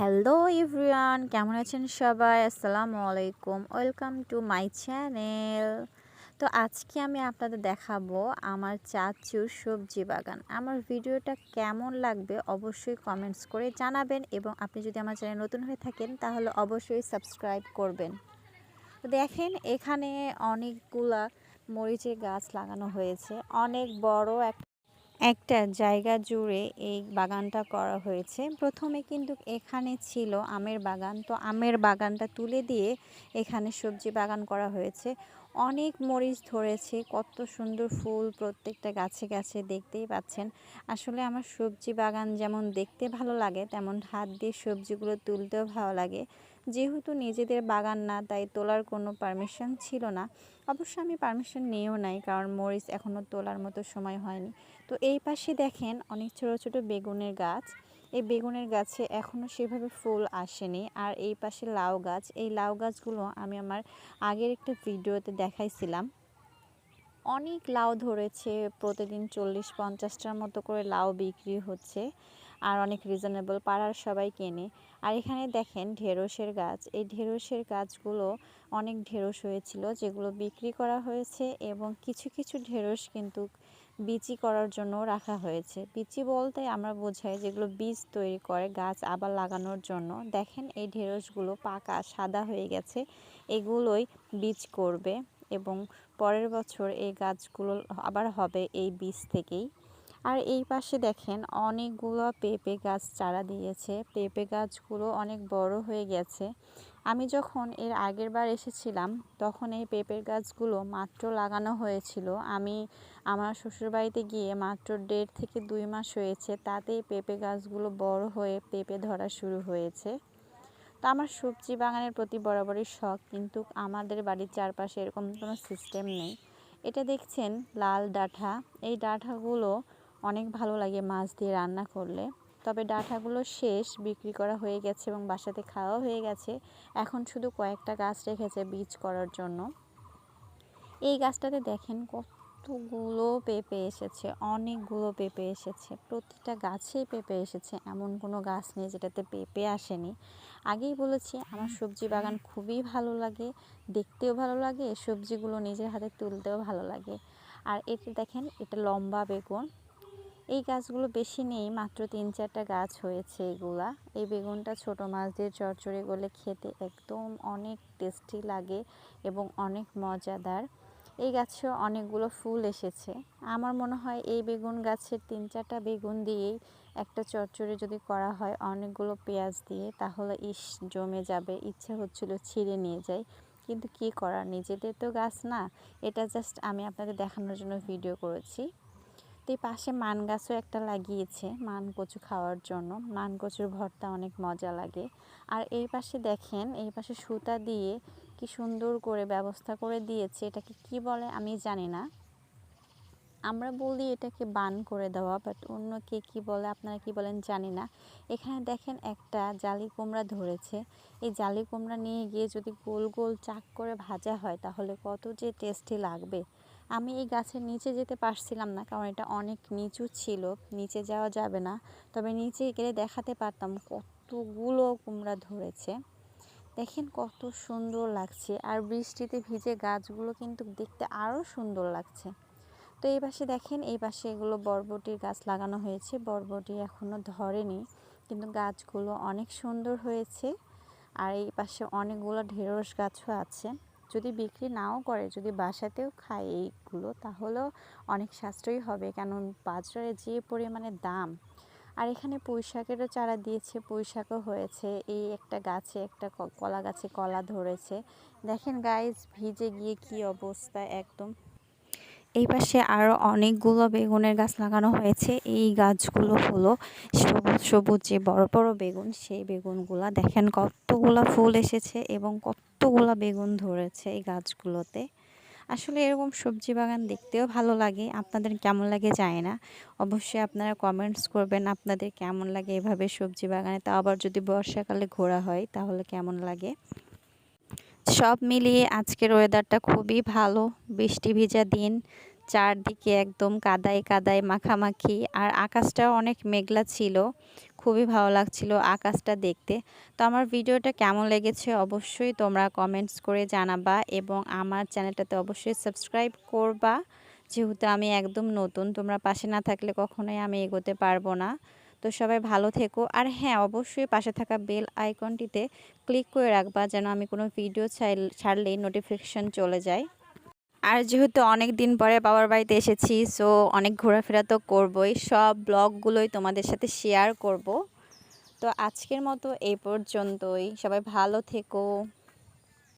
Hello everyone কেমন আছেন সবাই? আসসালামু আলাইকুম। ওয়েলকাম টু মাই চ্যানেল তো আজকে আমি আপনাদের দেখাবো আমার চাচুর সবজি বাগান। আমার ভিডিওটা কেমন লাগবে অবশ্যই কমেন্টস করে জানাবেন এবং আপনি যদি আমার চ্যানেল নতুন হয়ে থাকেন, তাহলে অবশ্যই সাবস্ক্রাইব করবেন। তো দেখেন, এখানে অনেকগুলা মরিচের গাছ লাগানো হয়েছে। অনেক বড় এক একটা জায়গা জুড়ে এই বাগানটা করা হয়েছে। প্রথমে কিন্তু এখানে ছিল আমের বাগান। তো আমের বাগানটা তুলে দিয়ে এখানে সবজি বাগান করা হয়েছে। অনেক মরিচ ধরেছে, কত সুন্দর ফুল প্রত্যেকটা গাছে গাছে দেখতেই পাচ্ছেন। আসলে আমার সবজি বাগান যেমন দেখতে ভালো লাগে, তেমন হাত দিয়ে সবজিগুলো তুলতেও ভালো লাগে। যেহেতু নিজেদের বাগান না, তাই তোলার কোনো পারমিশন ছিল না। অবশ্য আমি পারমিশন নিয়েও নাই, কারণ মরিচ এখনও তোলার মতো সময় হয়নি। তো এই পাশে দেখেন অনেক ছোট ছোট বেগুনের গাছ। এই বেগুনের গাছে এখনও সেভাবে ফুল আসেনি। আর এই পাশে লাউ গাছ। এই লাউ গাছগুলো আমি আমার আগের একটা ভিডিওতে দেখাইছিলাম। অনেক লাউ ধরেছে। প্রতিদিন চল্লিশ পঞ্চাশটার মতো করে লাউ বিক্রি হচ্ছে। আর অনেক রিজনেবল পাড়ার সবাই কেনে। আর এখানে দেখেন ঢেঁড়সের গাছ। এই ঢেঁড়সের গাছগুলো অনেক ঢেঁড়স হয়েছিল, যেগুলো বিক্রি করা হয়েছে এবং কিছু কিছু ঢেঁড়স কিন্তু বিচি করার জন্য রাখা হয়েছে। বিচি বলতে আমরা বোঝাই যেগুলো বীজ তৈরি করে গাছ আবার লাগানোর জন্য। দেখেন এই ঢেঁড়সগুলো পাকা, সাদা হয়ে গেছে, এগুলোই বীজ করবে এবং পরের বছর এই গাছগুলো আবার হবে এই বীজ থেকেই। আর এই পাশে দেখেন অনেকগুলো পেঁপে গাছ চারা দিয়েছে। পেঁপে গাছগুলো অনেক বড় হয়ে গেছে। আমি যখন এর আগের বার এসেছিলাম, তখন এই পেঁপের গাছগুলো মাত্র লাগানো হয়েছিল। আমি আমার শ্বশুরবাড়িতে গিয়ে মাত্র দেড় থেকে দুই মাস হয়েছে, তাতেই পেঁপে গাছগুলো বড় হয়ে পেঁপে ধরা শুরু হয়েছে। তো আমার সবজি বাগানের প্রতি বরাবরই শখ, কিন্তু আমাদের বাড়ির চারপাশে এরকম কোনো সিস্টেম নেই। এটা দেখছেন লাল ডাঁঠা। এই ডাঁঠাগুলো অনেক ভালো লাগে মাছ দিয়ে রান্না করলে। তবে ডাঁটাগুলো শেষ, বিক্রি করা হয়ে গেছে এবং বাসাতে খাওয়া হয়ে গেছে। এখন শুধু কয়েকটা গাছ রেখেছে বীজ করার জন্য। এই গাছটাতে দেখেন কতগুলো পেঁপে এসেছে, অনেকগুলো পেঁপে এসেছে। প্রতিটা গাছেই পেঁপে এসেছে, এমন কোনো গাছ নেই যেটাতে পেঁপে আসেনি। আগেই বলেছি, আমার সবজি বাগান খুবই ভালো লাগে, দেখতেও ভালো লাগে, সবজিগুলো নিজের হাতে তুলতেও ভালো লাগে। আর এতে দেখেন, এটা লম্বা বেগুন। এই গাছগুলো বেশি নেই, মাত্র তিন চারটা গাছ হয়েছে এগুলা। এই বেগুনটা ছোট মাছ দিয়ে চরচড়ে গলে খেতে একদম অনেক টেস্টি লাগে এবং অনেক মজাদার। এই গাছেও অনেকগুলো ফুল এসেছে। আমার মনে হয় এই বেগুন গাছের তিন চারটা বেগুন দিয়েই একটা চচ্চড়ি যদি করা হয় অনেকগুলো পেঁয়াজ দিয়ে, তাহলে ইস, জমে যাবে। ইচ্ছে হচ্ছিল ছিঁড়ে নিয়ে যাই। কিন্তু কি করার? নিজেদের তো গাছ না। এটা জাস্ট আমি আপনাদের দেখানোর জন্য ভিডিও করেছি। এই পাশে মান গাছও একটা লাগিয়েছে মান কচু খাওয়ার জন্য। মান কচুর ভর্তা অনেক মজা লাগে। আর এই পাশে দেখেন, এই পাশে সুতা দিয়ে কি সুন্দর করে ব্যবস্থা করে দিয়েছে। এটাকে কি বলে আমি জানি না। আমরা বলি এটাকে বান করে দেওয়া বাট অন্য কে কী বলে, আপনারা কি বলেন জানি না। এখানে দেখেন একটা জালি কুমড়া ধরেছে। এই জালি কুমড়া নিয়ে গিয়ে যদি গোল গোল চাক করে ভাজা হয়, তাহলে কত যে টেস্টি লাগবে। আমি এই গাছের নিচে যেতে পারছিলাম না, কারণ এটা অনেক নিচু ছিল, নিচে যাওয়া যাবে না। তবে নিচে গেলে দেখাতে পারতাম কতগুলো কুমড়া ধরেছে। দেখেন কত সুন্দর লাগছে, আর বৃষ্টিতে ভিজে গাছগুলো কিন্তু দেখতে আরও সুন্দর লাগছে। তো এই পাশে দেখেন, এই পাশে এগুলো বরবটির গাছ লাগানো হয়েছে, বরবটি এখনও ধরেনি, কিন্তু গাছগুলো অনেক সুন্দর হয়েছে। আর এই পাশে অনেকগুলো ঢেঁড়স গাছও আছে। যদি বিক্রি নাও করে, যদি বাসাতেও খায় এইগুলো, তাহলেও অনেক সাশ্রয়ী হবে। কেন বাজারে যে পরিমাণে দাম, আর এখানে পুঁইশাকেরও চারা দিয়েছে, পুঁইশাকও হয়েছে। এই একটা গাছে, একটা কলা গাছে কলা ধরেছে। দেখেন গাইজ ভিজে গিয়ে কি অবস্থা, একদম এই পাশে আরও অনেকগুলো বেগুনের গাছ লাগানো হয়েছে। এই গাছগুলো হলো সবুজ সবুজ যে বড় বড় বেগুন, সেই বেগুনগুলা দেখেন কতগুলো ফুল এসেছে এবং কতগুলো বেগুন ধরেছে এই গাছগুলোতে। আসলে এরকম সবজি বাগান দেখতেও ভালো লাগে, আপনাদের কেমন লাগে যায় না। অবশ্যই আপনারা কমেন্টস করবেন আপনাদের কেমন লাগে এভাবে সবজি বাগানে। তা আবার যদি বর্ষাকালে ঘোরা হয় তাহলে কেমন লাগে? সব মিলিয়ে আজকের ওয়েদারটা খুবই ভালো। বৃষ্টি ভিজা দিন, চারদিকে একদম কাদায় কাদায় মাখামাখি, আর আকাশটাও অনেক মেঘলা ছিল। খুবই ভালো লাগছিল আকাশটা দেখতে। তো আমার ভিডিওটা কেমন লেগেছে অবশ্যই তোমরা কমেন্টস করে জানাবা এবং আমার চ্যানেলটাতে অবশ্যই সাবস্ক্রাইব করবা। যেহেতু আমি একদম নতুন, তোমরা পাশে না থাকলে কখনোই আমি এগোতে পারব না। তো সবাই ভালো থেকো। আর হ্যাঁ অবশ্যই পাশে থাকা বেল আইকনটিতে ক্লিক করে রাখবা যেন আমি কোনো ভিডিও ছাড়লেই নোটিফিকেশান চলে যায়। আর যেহেতু অনেক দিন পরে বাবার বাড়িতে এসেছি, সো অনেক ঘোরাফেরা তো করবই। সব ব্লগগুলোই তোমাদের সাথে শেয়ার করব। তো আজকের মতো এই পর্যন্তই। সবাই ভালো থেকো।